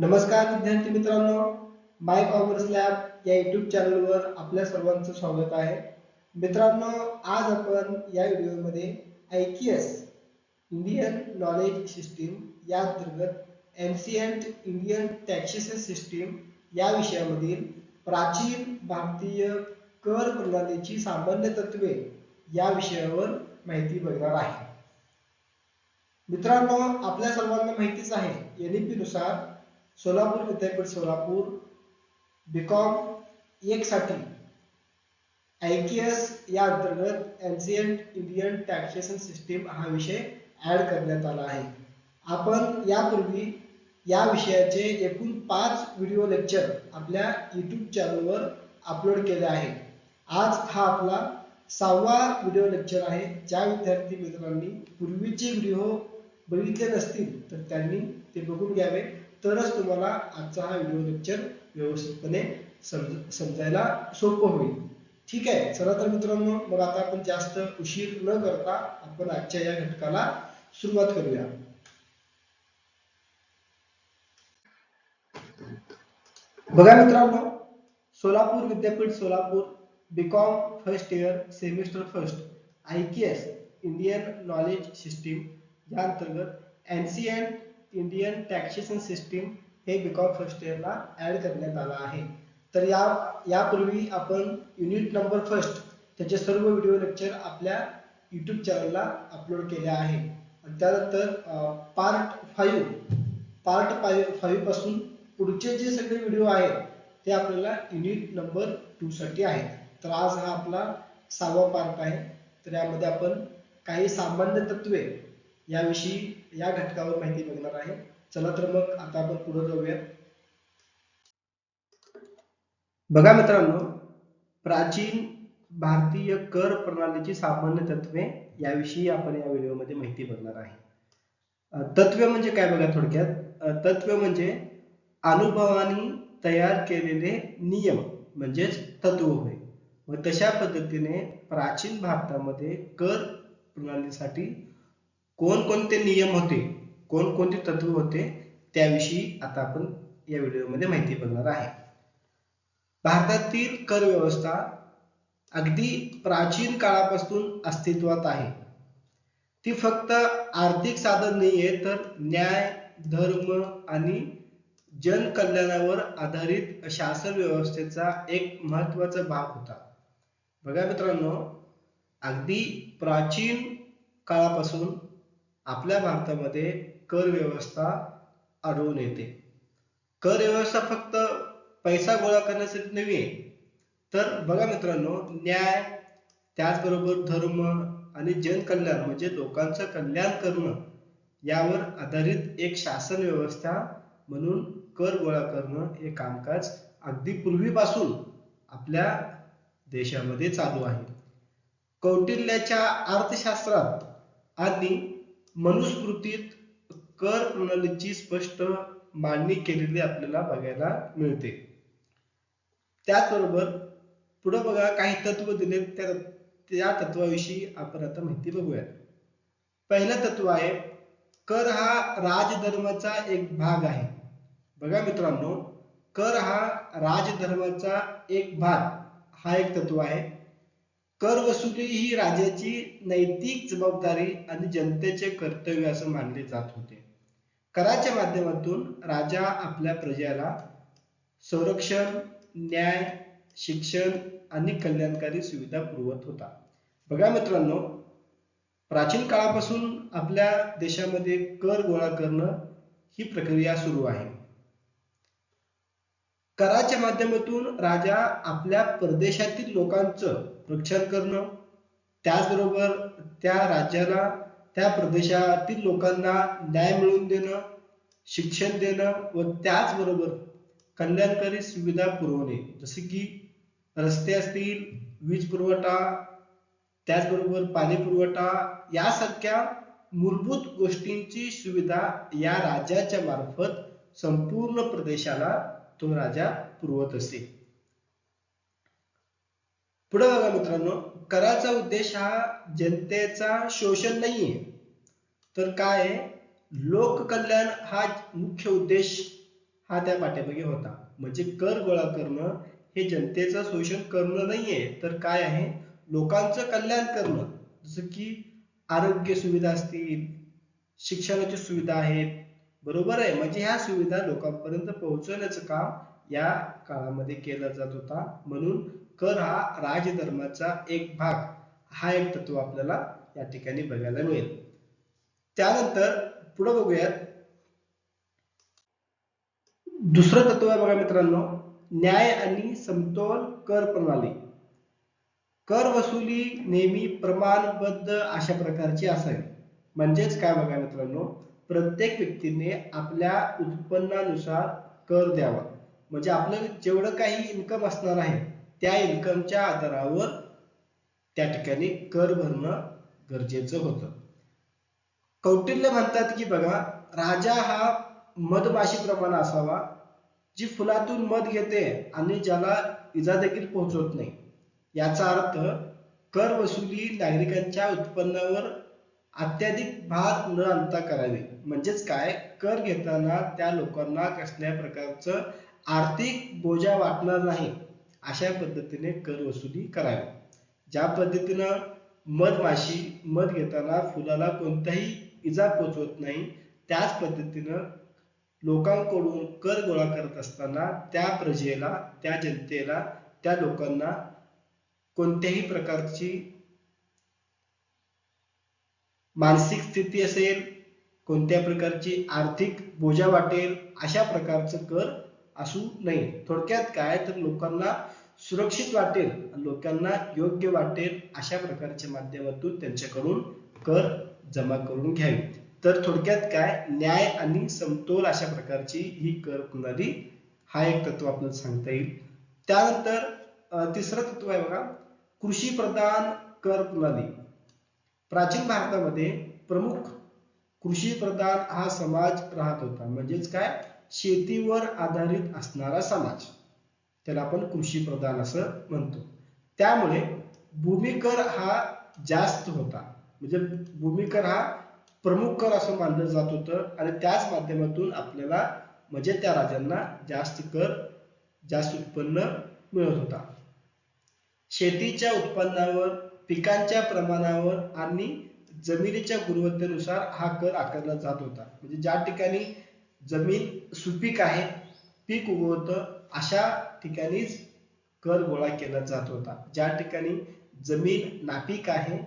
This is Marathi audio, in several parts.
नमस्कार विद्यार्थी मित्रांनो माय कॉमर्स लॅब या युट्यूब चॅनलवर आपल्या सर्वांचं स्वागत आहे. मित्रांनो आज आपण या व्हिडिओमध्ये आय की एस इंडियन नॉलेज सिस्टीम या अंतर्गत एन्सियंट इंडियन टॅक्सेशन सिस्टीम या विषयामधील प्राचीन भारतीय कर प्रणालीची सामान्य तत्वे या विषयावर माहिती बघणार आहे. मित्रांनो आपल्या सर्वांना माहितीच आहे एनईपी नुसार सोलापूर विद्यापीठ सोलापूर बीकॉम एक साठी आय के एस या अंतर्गत एन्सियंट इंडियन टॅक्सेशन सिस्टीम हा विषय ऍड करण्यात आला आहे. आपण यापूर्वी या विषयाचे एकूण पाच व्हिडिओ लेक्चर आपल्या यूट्यूब चॅनलवर अपलोड केले आहे आज हा आपला सहावा व्हिडिओ लेक्चर आहे. ज्या विद्यार्थी मित्रांनी पूर्वीचे व्हिडिओ बघितले नसतील तर त्यांनी ते बघून घ्यावे. तरच तुम्हाला आजचा हा व्हिडिओ लेक्चर व्यवस्थितपणे समज समजायला सोपं होईल. ठीक आहे? चला तर मित्रांनो मग आता आपण जास्त उशीर न करता आपण आजच्या या घटकाला सुरुवात करूया. बघा मित्रांनो सोलापूर विद्यापीठ Solapur BCom first year semester first I K S Indian knowledge system या अंतर्गत एन्सियंट इंडियन टॅक्सेशन सिस्टीम हे बिकॉम फर्स्ट इयरला ऍड करण्यात आलं आहे. तर या यापूर्वी आपण युनिट नंबर फर्स्ट त्याचे सर्व व्हिडिओ लेक्चर आपल्या यूट्यूब चॅनलला अपलोड केले आहे. त्यानंतर पार्ट फाईव्ह पार्ट फाईव्हपासून पुढचे जे सगळे व्हिडिओ आहेत ते आपल्याला युनिट नंबर टू साठी आहेत. तर आज हा आपला सहावा पार्ट आहे. तर यामध्ये आपण काही सामान्य तत्वे याविषयी या घटकावर माहिती बघणार आहे. चला तर मग आता आपण पुढे जाऊया बघा मित्रांनो प्राचीन भारतीय कर प्रणालीची सामान्य तत्वे याविषयी आपण या व्हिडिओमध्ये माहिती बघणार आहे. तत्वे म्हणजे काय बघा थोडक्यात? अ, तत्वे म्हणजे अनुभवाने तयार केलेले नियम म्हणजेच तत्व होय व तशा पद्धतीने प्राचीन भारतामध्ये कर प्रणालीसाठी कोणकोणते नियम होते कोणकोणते तत्व होते त्याविषयी आता आपण या व्हिडिओमध्ये माहिती बघणार आहे. भारतातील कर व्यवस्था अगदी प्राचीन काळापासून अस्तित्वात आहे. ती फक्त आर्थिक साधन नाहीये तर न्याय धर्म आणि जनकल्याणावर आधारित शासन व्यवस्थेचा एक महत्त्वाचा भाग होता. बघा मित्रांनो अगदी प्राचीन काळापासून आपल्या भारतामध्ये कर व्यवस्था आढळून येते. कर व्यवस्था फक्त पैसा गोळा करण्यासाठी नव्हे तर बघा मित्रांनो न्याय त्याचबरोबर धर्म आणि जनकल्याण म्हणजे लोकांचं कल्याण करणं यावर आधारित एक शासन व्यवस्था म्हणून कर गोळा करणं हे कामकाज अगदी पूर्वीपासून आपल्या देशामध्ये चालू आहे. कौटिल्याच्या अर्थशास्त्रात आणि मनुस्मृतीत कर प्रणालीची स्पष्ट मांडणी केलेली आपल्याला बघायला मिळते. त्याचबरोबर पुढे बघा काही तत्व दिले त्या त्या तत्वाविषयी आपण आता माहिती बघूया पहिलं तत्व आहे कर हा राजधर्माचा एक भाग आहे. बघा मित्रांनो कर हा राजधर्माचा एक भाग हा एक तत्व आहे. कर वसुली ही राजाची नैतिक जबाबदारी आणि जनतेचे कर्तव्य असं मानले जात होते. कराच्या माध्यमातून राजा आपल्या प्रजेला संरक्षण न्याय शिक्षण आणि कल्याणकारी सुविधा पुरवत होता. बघा मित्रांनो प्राचीन काळापासून आपल्या देशामध्ये कर गोळा करणं ही प्रक्रिया सुरू आहे. कराच्या माध्यमातून राजा आपल्या परदेशातील लोकांचं रक्षण करणं त्याचबरोबर त्या राज्याला त्या प्रदेशातील लोकांना न्याय मिळवून देणं शिक्षण देणं व त्याचबरोबर कल्याणकारी सुविधा पुरवणे. जसे की रस्ते असतील वीज पुरवठा त्याचबरोबर पाणी पुरवठा यासारख्या मूलभूत गोष्टींची सुविधा या राजाच्या मार्फत संपूर्ण प्रदेशाला तो राजा पुरवत असे. पुढे बघा मित्रांनो कराचा उद्देश हा जनतेचा शोषण नाहीये. तर काय आहे? लोककल्याण हा मुख्य उद्देश हा त्या पाठीमागे होता. म्हणजे कर गोळा करणं हे जनतेचं शोषण करणं नाहीये. तर काय आहे? लोकांचं कल्याण करणं. जसं की आरोग्य सुविधा असतील शिक्षणाची सुविधा आहेत. बरोबर आहे? म्हणजे ह्या सुविधा लोकांपर्यंत पोहोचवण्याचं काम या काळामध्ये केलं जात होता. म्हणून कर हा राजधर्माचा एक भाग. हा एक तत्व आपल्याला या ठिकाणी बघायला मिळेल. त्यानंतर पुढे बघूयात. दुसरं तत्व आहे बघा मित्रांनो न्याय आणि समतोल कर प्रणाली. कर वसुली नेहमी प्रमाणबद्ध अशा प्रकारची असावी. म्हणजेच काय बघा मित्रांनो प्रत्येक व्यक्तीने आपल्या उत्पन्नानुसार कर द्यावा. म्हणजे आपलं जेवढं काही इन्कम असणार आहे त्या इन्कमच्या आधारावर त्या ठिकाणी कर भरणं गरजेचं होतं. कौटिल्य म्हणतात की बघा राजा हा मधमाशीप्रमाणे असावा जी फुलातून मध घेते आणि ज्याला इजा देखील पोहोचवत नाही. याचा अर्थ कर वसुली नागरिकांच्या उत्पन्नावर अत्याधिक भार न आणता करावी. म्हणजेच काय? कर घेताना त्या लोकांना कसल्या प्रकारचं आर्थिक बोजा वाटणार नाही. अशा पद्धतीने कर वसुली करावी. ज्या पद्धतीनं मधमाशी मध घेताना फुलाला कोणताही इजा पोचवत नाही त्याच पद्धतीनं लोकांकडून कर गोळा करत असताना त्या प्रजेला त्या जनतेला त्या लोकांना कोणत्याही प्रकारची मानसिक स्थिती असेल कोणत्या प्रकारची आर्थिक बोजा वाटेल अशा प्रकारचं कर असू नये. थोडक्यात काय तर लोकांना सुरक्षित वाटेल लोकांना योग्य वाटेल अशा प्रकारच्या माध्यमातून त्यांच्याकडून कर जमा करून घ्यावी. तर थोडक्यात काय? न्याय आणि समतोल अशा प्रकारची ही कर प्रणाली हा एक तत्व आपल्याला सांगता येईल. त्यानंतर तिसरं तत्व आहे बघा कृषी प्रधान कर प्रणाली. प्राचीन भारतामध्ये प्रमुख कृषी प्रधान हा समाज राहत होता. म्हणजेच काय? शेतीवर आधारित असणारा समाज. त्याला आपण कृषी प्रधान असं म्हणतो. त्यामुळे भूमिकर हा जास्त होता. म्हणजे भूमिकर हा प्रमुख कर असं मानलं जात होतं आणि त्याच माध्यमातून आपल्याला म्हणजे त्या राजांना जास्त कर जास्त उत्पन्न मिळत होता. शेतीच्या उत्पन्नावर पिकांच्या प्रमाणावर आणि जमिनीच्या गुणवत्तेनुसार हा कर आकारला जात होता. म्हणजे ज्या ठिकाणी जमीन सुपीक आहे पीक उगवतं अशा ठिकाणीच कर गोळा केला जात होता. ज्या ठिकाणी जमीन नापीक आहे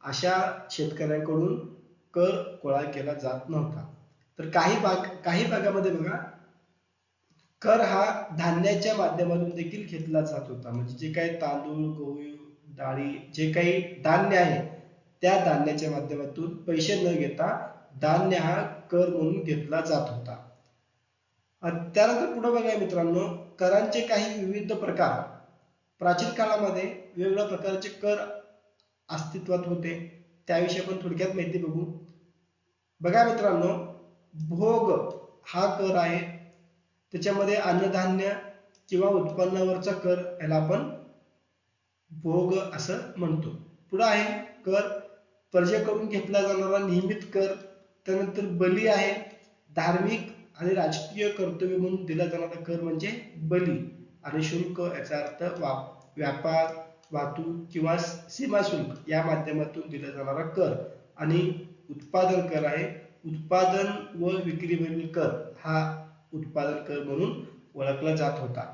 अशा शेतकऱ्यांकडून कर गोळा केला जात नव्हता. तर काही भाग काही भागामध्ये बघा कर हा धान्याच्या माध्यमातून देखील घेतला जात होता. म्हणजे जे काही तांदूळ गहू डाळी जे काही धान्य आहे त्या धान्याच्या माध्यमातून पैसे न घेता धान्य हा कर म्हणून घेतला जात होता. त्यानंतर पुढे बघा मित्रांनो करांचे काही विविध प्रकार. प्राचीन काळामध्ये वेगवेगळ्या प्रकारचे कर अस्तित्वात होते. त्याविषयी आपण थोडक्यात माहिती बघू. बघा मित्रांनो भोग हा कर आहे. त्याच्यामध्ये अन्नधान्य किंवा उत्पन्नावरचा कर याला आपण भोग असं म्हणतो. पुढे आहे कर. प्रजेकडून घेतला जाणारा नियमित कर. त्यानंतर बली आहे धार्मिक आणि राजकीय कर्तव्य म्हणून दिला जाणारा कर म्हणजे बली. आणि शुल्क याचा अर्थ व्यापार वाहतूक किंवा सीमा शुल्क या माध्यमातून दिला जाणारा कर. आणि उत्पादन कर आहे. उत्पादन व विक्रीवरील कर हा उत्पादन कर म्हणून ओळखला जात होता.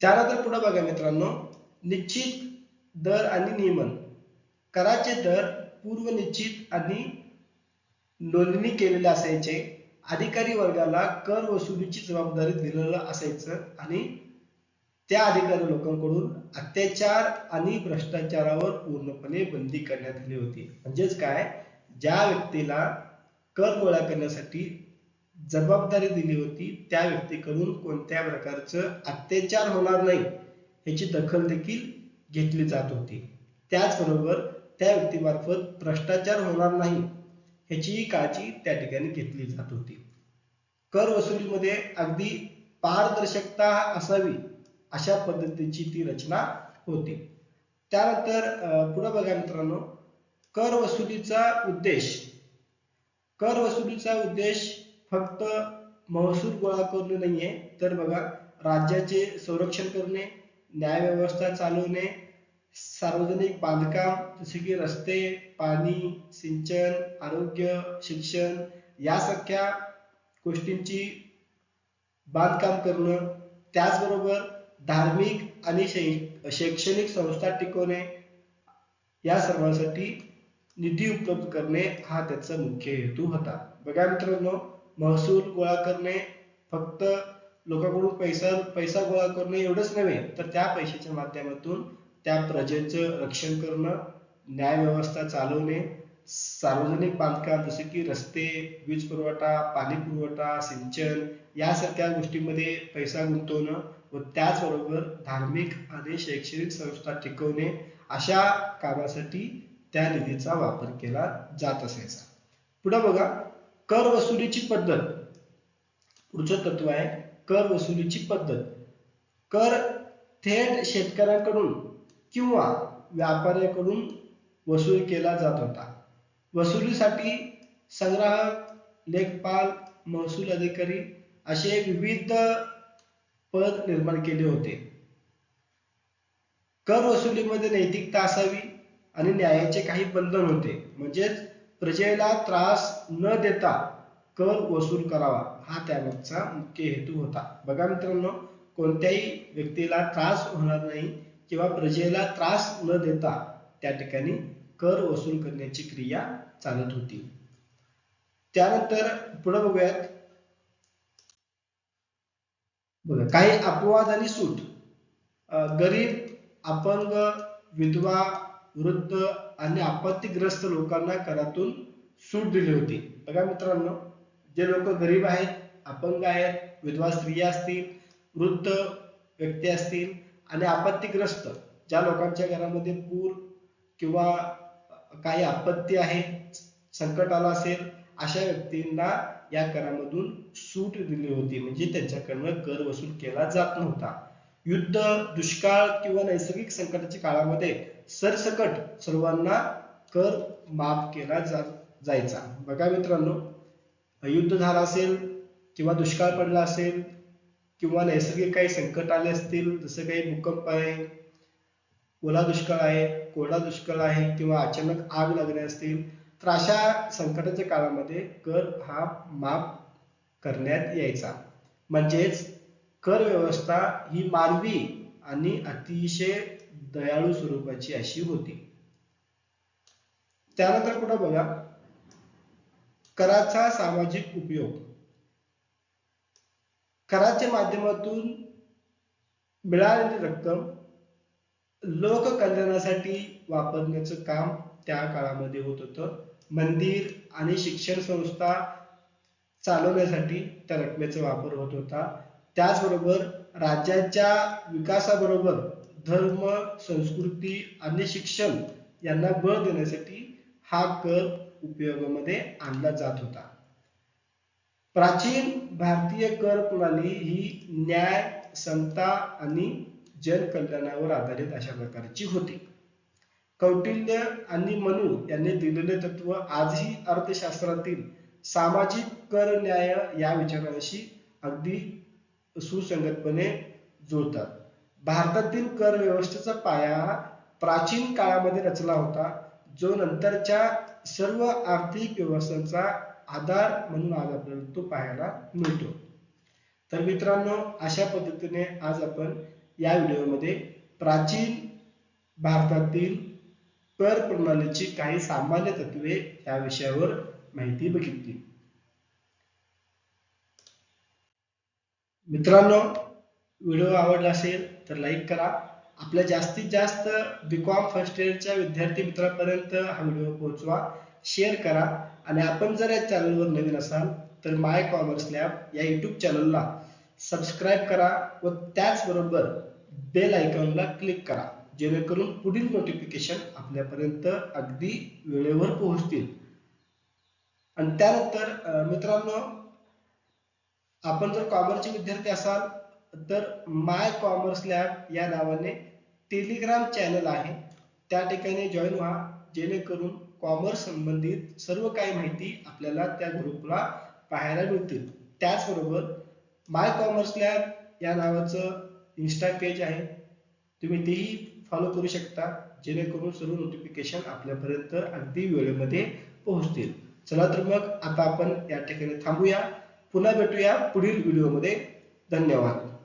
त्यानंतर पुढे बघा मित्रांनो निश्चित दर आणि नियमन. कराचे दर पूर्व निश्चित आणि नोंदणी केलेले असायचे. अधिकारी वर्गाला कर वसुलीची जबाबदारी दिलेलं असायचं आणि त्या अधिकारी लोकांकडून अत्याचार आणि भ्रष्टाचारावर पूर्णपणे बंदी करण्यात आली होती. म्हणजेच काय? ज्या व्यक्तीला कर गोळा करण्यासाठी जबाबदारी दिली होती त्या व्यक्तीकडून कोणत्या प्रकारचं अत्याचार होणार नाही याची दखल देखील घेतली जात होती. त्याचबरोबर त्या व्यक्तीमार्फत भ्रष्टाचार होणार नाही ह्याचीही काळजी त्या ठिकाणी घेतली जात होती. कर वसुलीमध्ये अगदी पारदर्शकता असावी अशा पद्धतीची ती रचना होती. त्यानंतर पुढे बघा मित्रांनो कर वसुलीचा उद्देश. कर वसुलीचा उद्देश फक्त महसूल गोळा करणे नाहीये तर बघा राज्याचे संरक्षण करणे न्याय व्यवस्था चालवणे सार्वजनिक बांधकाम जसे की रस्ते पाणी सिंचन आरोग्य शिक्षण यासारख्या गोष्टींची बांधकाम करणं त्याचबरोबर धार्मिक आणि शैक्षणिक संस्था टिकवणे या सर्वांसाठी निधी उपलब्ध करणे हा त्याचा मुख्य हेतू होता. बघा मित्रांनो महसूल गोळा करणे फक्त लोकांकडून पैसा पैसा गोळा करणे एवढंच नव्हे तर त्या पैशाच्या माध्यमातून त्या प्रजेचं रक्षण करणं न्याय व्यवस्था चालवणे सार्वजनिक बांधकाम जसे की रस्ते वीज पुरवठा पाणी पुरवठा सिंचन यासारख्या गोष्टींमध्ये पैसा गुंतवणं व त्याचबरोबर धार्मिक आणि शैक्षणिक संस्था टिकवणे अशा कामासाठी त्या निधीचा वापर केला जात असायचा. पुढे बघा कर वसुलीची पद्धत. पुढचं तत्व आहे कर वसुलीची पद्धत. कर थेट शेतकऱ्यांकडून किंवा व्यापाऱ्याकडून वसूल केला जात होता. वसुलीसाठी संग्राहक लेखपाल महसूल अधिकारी असे विविध पद निर्माण केले होते. कर वसुलीमध्ये नैतिकता असावी आणि न्यायाचे काही बंधन होते. म्हणजेच प्रजेला त्रास न देता कर वसूल करावा हा त्यामागचा मुख्य हेतू होता. बघा मित्रांनो कोणत्याही व्यक्तीला त्रास होणार नाही किंवा प्रजेला त्रास न देता त्या ठिकाणी कर वसूल करण्याची क्रिया चालत होती. त्यानंतर पुढे बघूयात. बघा काही अपवाद आणि सूट. गरीब अपंग विधवा वृद्ध आणि आपत्तीग्रस्त लोकांना करातून सूट दिली होती. बघा मित्रांनो जे लोक गरीब आहेत अपंग आहेत विधवा स्त्रिया असतील वृद्ध व्यक्ती असतील आणि आपत्तीग्रस्त ज्या लोकांच्या घरामध्ये पूर किंवा काही आपत्ती आहे संकट आलं असेल अशा व्यक्तींना या करामधून सूट दिली होती. म्हणजे त्यांच्याकडनं कर वसूल केला जात नव्हता. युद्ध दुष्काळ किंवा नैसर्गिक संकटाच्या काळामध्ये सरसकट सर्वांना कर माफ केला जा जायचा. बघा मित्रांनो युद्ध झाला असेल किंवा दुष्काळ पडला असेल किंवा नैसर्गिक काही संकट आले असतील जसं काही भूकंप आहे ओला दुष्काळ आहे कोरडा दुष्काळ आहे किंवा अचानक आग लागणे असतील तर अशा संकटाच्या काळामध्ये कर हा माफ करण्यात यायचा. म्हणजेच कर व्यवस्था ही मानवी आणि अतिशय दयाळू स्वरूपाची अशी होती. त्यानंतर पुढे बघा. कराचा सामाजिक उपयोग. कराच्या माध्यमातून मिळालेली रक्कम लोककल्याणासाठी वापरण्याचं काम त्या काळामध्ये होत होतं. मंदिर आणि शिक्षण संस्था चालवण्यासाठी त्या रकमेचा वापर होत होता. त्याचबरोबर राज्याच्या विकासाबरोबर धर्म संस्कृती आणि शिक्षण यांना बळ देण्यासाठी हा कर उपयोगामध्ये आणला जात होता. प्राचीन भारतीय कर प्रणाली ही न्याय समता आणि जनकल्याणावर आधारित अशा प्रकारची होती. कौटिल्य आणि मनु यांनी दिलेले तत्व आजही अर्थशास्त्रातील सामाजिक कर न्याय या विचारांशी अगदी सुसंगतपणे जुळतात. भारतातील कर व्यवस्थेचा पाया हा प्राचीन काळामध्ये रचला होता जो नंतरच्या सर्व आर्थिक व्यवस्थांचा आधार म्हणून आज आपल्याला तो पाहायला मिळतो. तर मित्रांनो अशा पद्धतीने आज आपण या व्हिडिओमध्ये प्राचीन भारतातील कर प्रणालीची काही सामान्य तत्वे या विषयावर माहिती बघितली. मित्रांनो व्हिडिओ आवडला असेल तर लाईक करा. आपल्या जास्तीत जास्त बीकॉम फर्स्ट इयरच्या विद्यार्थी मित्रांपर्यंत हा व्हिडिओ पोहोचवा. शेअर करा. आणि आपण जर या चॅनलवर नवीन असाल तर माय कॉमर्स लॅब या युट्यूब चॅनलला सबस्क्राईब करा व त्याचबरोबर बेल आयकॉनला क्लिक करा जेणेकरून पुढील नोटिफिकेशन आपल्यापर्यंत अगदी वेळेवर पोहोचतील. आणि त्यानंतर मित्रांनो आपण जर कॉमर्सचे विद्यार्थी असाल तर माय कॉमर्स लॅब या नावाने टेलिग्राम चॅनल आहे. त्या ठिकाणी जॉईन व्हा जेणेकरून कॉमर्स संबंधित सर्व काही माहिती आपल्याला त्या ग्रुपला पाहायला मिळतील. त्याचबरोबर माय कॉमर्स लॅब या नावाचं इन्स्टा पेज आहे. तुम्ही तेही फॉलो करू शकता जेणेकरून सर्व नोटिफिकेशन आपल्यापर्यंत अगदी वेळेमध्ये पोहोचतील. चला तर मग आता आपण या ठिकाणी थांबूया. पुन्हा भेटूया पुढील व्हिडिओमध्ये धन्यवाद.